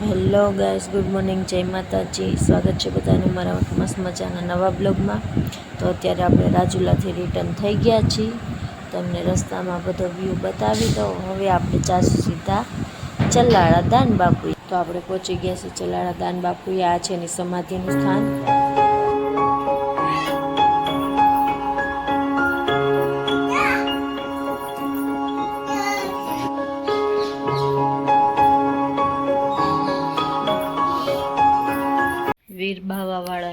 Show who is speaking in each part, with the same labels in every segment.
Speaker 1: Hello guys, good morning, જય માતાજી. સ્વાગત છે બધાનું મારા મસ્ત મજાના નવા બ્લોગમાં. તો અત્યારે આપણે રાજુલાથી રિટર્ન થઈ ગયા છીએ. તમને રસ્તામાં બધો વ્યૂ બતાવી દો હવે આપણે જાશું સીધા ચલાળા દાન બાપુ તો આપણે પહોંચી ગયા છીએ ચલાળા દાન બાપુએ. આ છે એની સમાધિનું સ્થાન.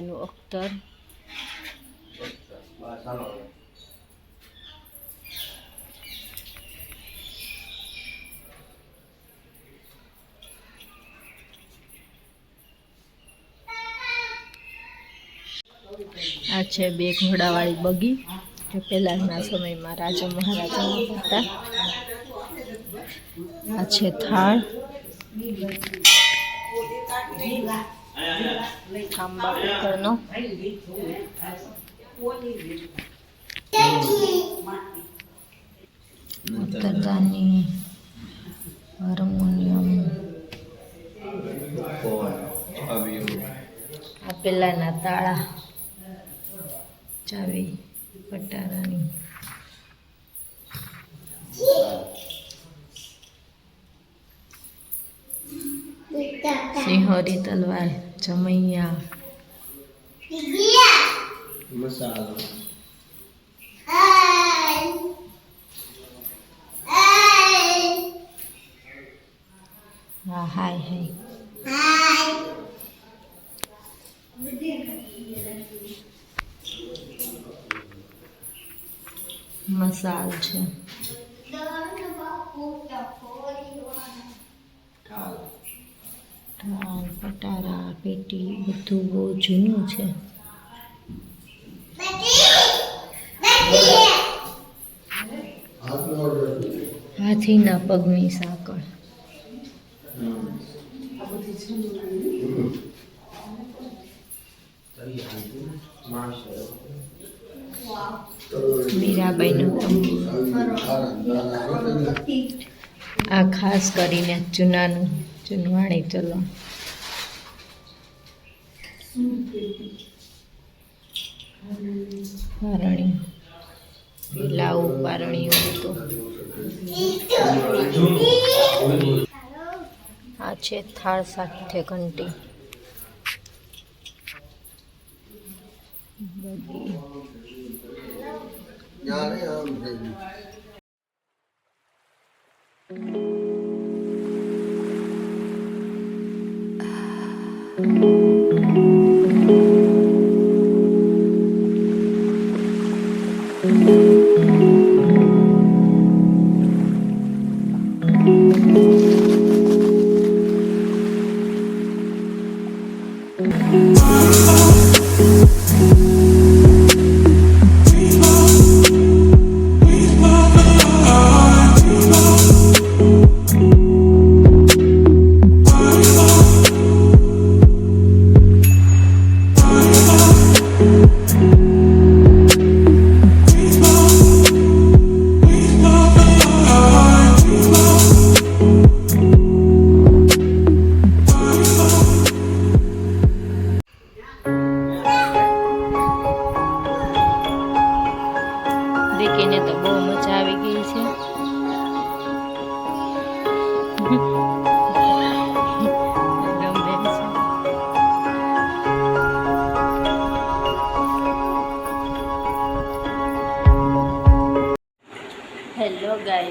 Speaker 1: બાવાવાળાનું અખ્તર આ છે બે ઘોડાવાળી બગી, જે પહેલાંના સમયમાં રાજા મહારાજા હતા. આ છે થાળ. ખાંબા ઉપરનો ઉત્તરદાની હાર્મોનિયમ આપેલાના તાળા ચાવી પટારાની સિંહોરી તલવાર જમૈયા
Speaker 2: મસાલો.
Speaker 1: હા હાય હાય. મસાલ છે. પટારા પેટી બધું બહુ જૂનું છે. હાથીના પગની સાંકળ. મીરાબાઈનું આ ખાસ કરીને જૂનાનું ચૂનવાણી ચલો. પારણી. લાવું આવું પારણીઓ હતું આ છે થાળ સાથે ઘંટી. બધી.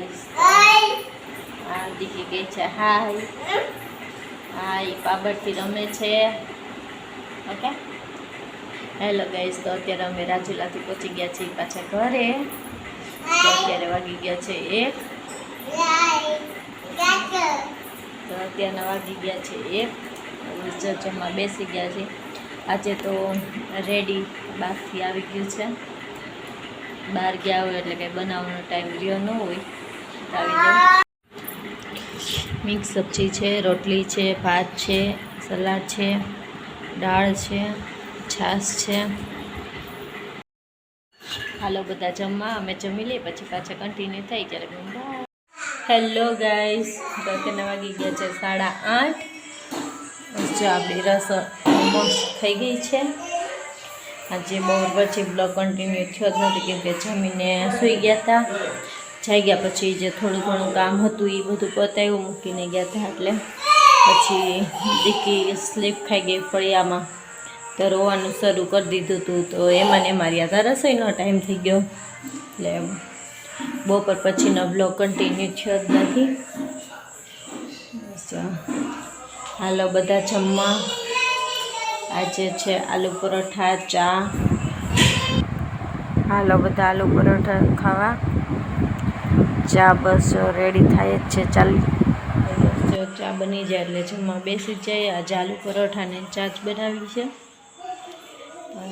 Speaker 1: ગાઈસ આ દીકરી ગઈ છે, હાય. હા એ પાબડથી રમે છે. ઓકે? હેલો ગાઈસ તો અત્યારે અમે રાજુલાથી પહોંચી ગયા છીએ પાછા ઘરે. અત્યારે વાગી ગયા છે એક. તો અત્યારના વાગી ગયા છે એક. જમવા બેસી ગયા છે. આજે તો રેડી બહારથી આવી ગયું છે. બહાર ગયા હોય એટલે કંઈ બનાવવાનો ટાઈમ રહ્યો ન હોય. મિક્સ સબ્જી છે, રોટલી છે, ભાત છે, સલાડ છે, દાળ છે, છાશ છે. હાલો બધા જમવા, અમે જમી લઈએ, પછી પાછા કન્ટિન્યુ થઈ ત્યારે હેલો ગાઈસ તો અત્યારના વાગી ગયા છે સાડા આઠ. જો આપણી રસ ઓલમોસ્ટ થઈ ગઈ છે. આજે બહુ પછી બ્લોગ કન્ટિન્યુ થયો જ નથી કેમ કે જમીને સૂઈ ગયા હતા. જઈ ગયા પછી જે થોડું ઘણું કામ હતું એ બધું પતાવ્યું મૂકીને ગયા હતા એટલે પછી દીકી સ્લીપ ખાઈ ગઈ ફળિયામાં. તો રોવાનું શરૂ કરી દીધું હતું તો એમાં ને મારી આધાર રસોઈનો ટાઈમ થઈ ગયો. એટલે બપોર પછીનો બ્લોગ કન્ટિન્યુ થયો જ નથી. હાલો બધા જમવા. આજે છે આલુ પરોઠા, ચા. હાલો બધા આલુ પરોઠા ખાવા. ચા બસ રેડી થાય જ છે, ચાલી. ચા બની જાય એટલે જમવા બેસી જાય. આજે આલુ પરોઠાને ચા જ બનાવી છે.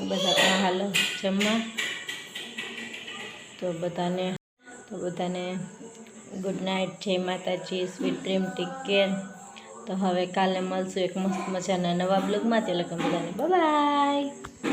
Speaker 1: બધા પણ હાલો જમવા. તો બધાને તો બધાને ગુડ નાઇટ જય માતાજી સ્વીટ ડ્રીમ ટેક કેર તો હવે કાલે મળશું એક મસ્ત મજાના નવા બ્લોગમાં તે લોકો બધાને બાય